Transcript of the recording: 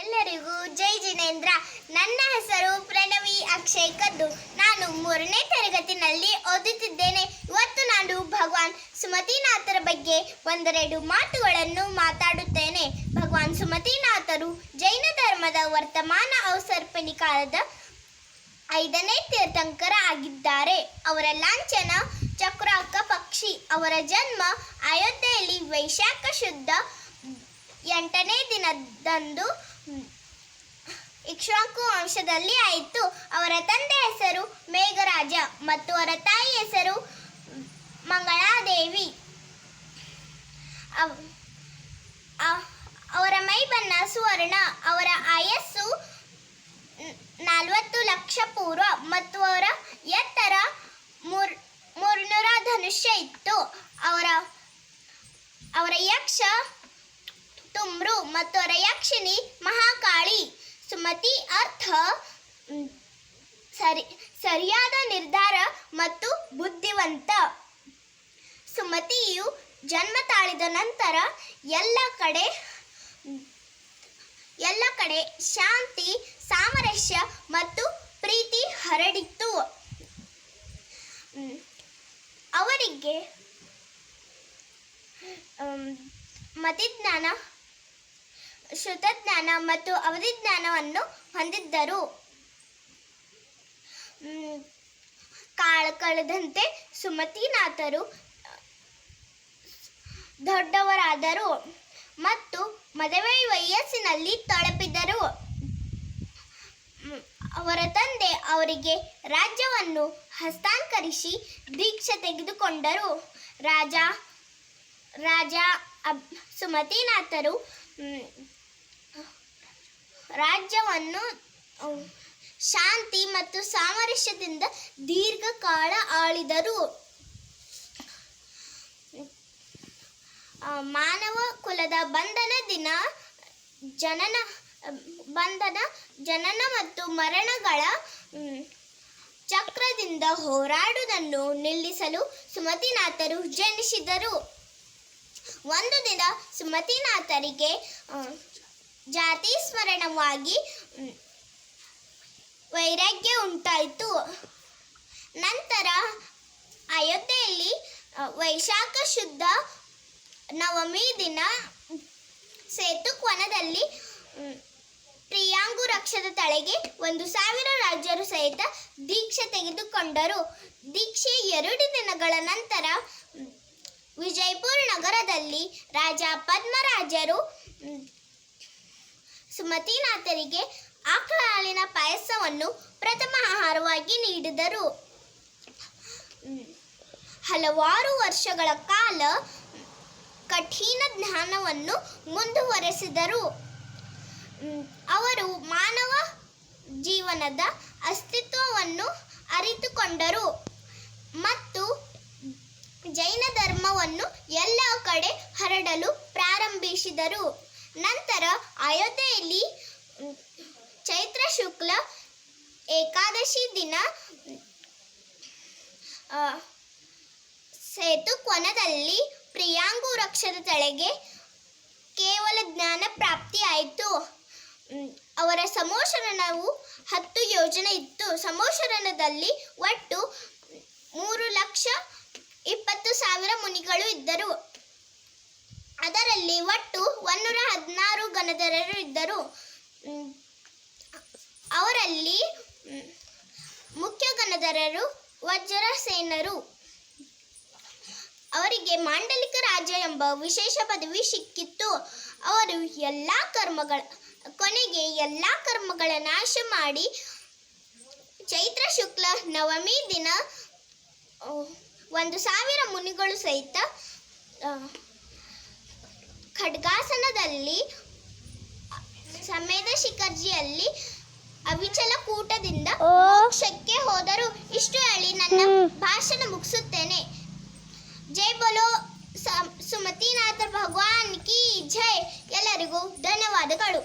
ಎಲ್ಲರಿಗೂ ಜೈ ಜಿನೇಂದ್ರ. ನನ್ನ ಹೆಸರು ಪ್ರಣವಿ ಅಕ್ಷಯ್ ಕದ್ದು. ನಾನು ಮೂರನೇ ತರಗತಿನಲ್ಲಿ ಓದುತ್ತಿದ್ದೇನೆ. ಇವತ್ತು ನಾನು ಭಗವಾನ್ ಸುಮತಿನಾಥರ ಬಗ್ಗೆ ಒಂದೆರಡು ಮಾತುಗಳನ್ನು ಮಾತಾಡುತ್ತೇನೆ. ಭಗವಾನ್ ಸುಮತಿನಾಥರು ಜೈನ ಧರ್ಮದ ವರ್ತಮಾನ ಅವಸರ್ಪಣಿ ಕಾಲದ ಐದನೇ ತೀರ್ಥಂಕರ ಆಗಿದ್ದಾರೆ. ಅವರ ಲಾಂಛನ ಚಕ್ರಾಕ ಪಕ್ಷಿ, ಅವರ ಜನ್ಮ ಅಯೋಧ್ಯೆಯಲ್ಲಿ ವೈಶಾಖ ಶುದ್ಧ ಎಂಟನೇ ದಿನದಂದು ಇಕ್ಷ್ವಾಕು ವಂಶದಲ್ಲಿ ಆಯಿತು. ಅವರ ತಂದೆ ಹೆಸರು ಮೇಘರಾಜ ಮತ್ತು ಅವರ ತಾಯಿ ಹೆಸರು ಮಂಗಳಾದೇವಿ. ಅವರ ಮೈ ಬಣ್ಣ ಸುವರ್ಣ, ಅವರ ಆಯಸ್ಸು ನಲವತ್ತು ಲಕ್ಷ ಪೂರ್ವ ಮತ್ತು ಅವರ ಎತ್ತರ ಮೂರ್, ಮೂರ್ನೂರ ಧನುಷ್ಯ ಇತ್ತು. ಅವರ ಅವರ ಯಕ್ಷ ತುಮ್ರು ಮತ್ತು ರಯಾಕ್ಷಿಣಿ ಯಕ್ಷಿಣಿ ಮಹಾಕಾಳಿ. ಸುಮತಿ ಅರ್ಥ ಸರಿ, ಸರಿಯಾದ ನಿರ್ಧಾರ ಮತ್ತು ಬುದ್ಧಿವಂತ. ಸುಮತಿಯು ಜನ್ಮ ತಾಳಿದ ನಂತರ ಎಲ್ಲ ಕಡೆ ಎಲ್ಲ ಕಡೆ ಶಾಂತಿ, ಸಾಮರಸ್ಯ ಮತ್ತು ಪ್ರೀತಿ ಹರಡಿತ್ತು. ಅವರಿಗೆ ಮತಿಜ್ಞಾನ ಶ್ರುತಜ್ಞಾನ ಮತ್ತು ಅವಧಿಜ್ಞಾನವನ್ನು ಹೊಂದಿದ್ದರು. ಕಾಳ ಕಳೆದಂತೆ ಸುಮತಿನಾಥರು ದೊಡ್ಡವರಾದರು ಮತ್ತು ಮದುವೆ ವಯಸ್ಸಿನಲ್ಲಿ ತಳಪಿದರು ಮ್, ಅವರ ತಂದೆ ಅವರಿಗೆ ರಾಜ್ಯವನ್ನು ಹಸ್ತಾಂತರಿಸಿ ದೀಕ್ಷೆ ತೆಗೆದುಕೊಂಡರು. ರಾಜ ರಾಜ ಸುಮತಿನಾಥರು ರಾಜ್ಯವನ್ನು ಶಾಂತಿ ಮತ್ತು ಸಾಮರಸ್ಯದಿಂದ ದೀರ್ಘಕಾಲ ಆಳಿದರು. ಮಾನವ ಕುಲದ ಬಂಧನ ದಿನ, ಜನನ, ಬಂಧನ ಜನನ ಮತ್ತು ಮರಣಗಳ ಚಕ್ರದಿಂದ ಹೋರಾಡುವುದನ್ನು ನಿಲ್ಲಿಸಲು ಸುಮತಿನಾಥರು ಜನಿಸಿದರು. ಒಂದು ದಿನ ಸುಮತಿನಾಥರಿಗೆ ಜಾತಿ ಸ್ಮರಣವಾಗಿ ವೈರಾಗ್ಯ ಉಂಟಾಯಿತು. ನಂತರ ಅಯೋಧ್ಯೆಯಲ್ಲಿ ವೈಶಾಖ ಶುದ್ಧ ನವಮಿ ದಿನ ಸೇತುಕ್ವನದಲ್ಲಿ ಪ್ರಿಯಾಂಗು ರಕ್ಷದ ತಳೆಗೆ ಒಂದು ಸಾವಿರ ರಾಜ್ಯರು ಸಹಿತ ದೀಕ್ಷೆ ತೆಗೆದುಕೊಂಡರು. ದೀಕ್ಷೆ ಎರಡು ದಿನಗಳ ನಂತರ ವಿಜಯಪುರ ನಗರದಲ್ಲಿ ರಾಜ ಪದ್ಮರಾಜರು ಸುಮತಿನಾಥರಿಗೆ ಆಕಳ ಹಾಲಿನ ಪಾಯಸವನ್ನು ಪ್ರಥಮ ಆಹಾರವಾಗಿ ನೀಡಿದರು. ಹಲವಾರು ವರ್ಷಗಳ ಕಾಲ ಕಠಿಣ ಜ್ಞಾನವನ್ನು ಮುಂದುವರೆಸಿದರು. ಅವರು ಮಾನವ ಜೀವನದ ಅಸ್ತಿತ್ವವನ್ನು ಅರಿತುಕೊಂಡರು ಮತ್ತು ಜೈನ ಧರ್ಮವನ್ನು ಎಲ್ಲ ಕಡೆ ಹರಡಲು ಪ್ರಾರಂಭಿಸಿದರು. ನಂತರ ಅಯೋಧ್ಯೆಯಲ್ಲಿ ಚೈತ್ರ ಶುಕ್ಲ ಏಕಾದಶಿ ದಿನ ಸೇತು ಕೊನದಲ್ಲಿ ಪ್ರಿಯಾಂಗು ವೃಕ್ಷದ ತಳೆಗೆ ಕೇವಲ ಜ್ಞಾನ ಪ್ರಾಪ್ತಿಯಾಯಿತು ಅವರ ಸಮೋಶರಣವು ಹತ್ತು ಯೋಜನೆ ಇತ್ತು. ಸಮೋಶರಣದಲ್ಲಿ ಒಟ್ಟು ಮೂರು ಲಕ್ಷ ಇಪ್ಪತ್ತು ಸಾವಿರ ಮುನಿಗಳು ಇದ್ದರು. ಅದರಲ್ಲಿ ಒಟ್ಟು ಒಂದೂರ ಹದಿನಾರು ಗಣಧರರು ಇದ್ದರು. ಅವರಲ್ಲಿ ಮುಖ್ಯ ಗಣಧರರು ವಜ್ರಸೇನರು ಅವರಿಗೆ ಮಾಂಡಲಿಕ ರಾಜ ಎಂಬ ವಿಶೇಷ ಪದವಿ ಸಿಕ್ಕಿತ್ತು. ಅವರು ಎಲ್ಲ ಕರ್ಮಗಳ, ಕೊನೆಗೆ ಎಲ್ಲ ಕರ್ಮಗಳ ನಾಶ ಮಾಡಿ, ಚೈತ್ರ ಶುಕ್ಲ ನವಮಿ ದಿನ ಒಂದು ಸಾವಿರ ಮುನಿಗಳು ಸಹಿತ ಖಡ್ಗಾಸನದಲ್ಲಿ ಸಮೇದ ಶಿಖರ್ಜಿಯಲ್ಲಿ ಅವಿಚಲ ಕೂಟದಿಂದ ಮೋಕ್ಷಕ್ಕೆ ಹೋದರು. ಇಷ್ಟು ಹೇಳಿ ನನ್ನ ಭಾಷಣ ಮುಗಿಸುತ್ತೇನೆ. ಜೈ ಬೋಲೋ ಸುಮತಿನಾಥ ಭಗವಾನ್ ಕಿ ಜೈ. ಎಲ್ಲರಿಗೂ ಧನ್ಯವಾದಗಳು.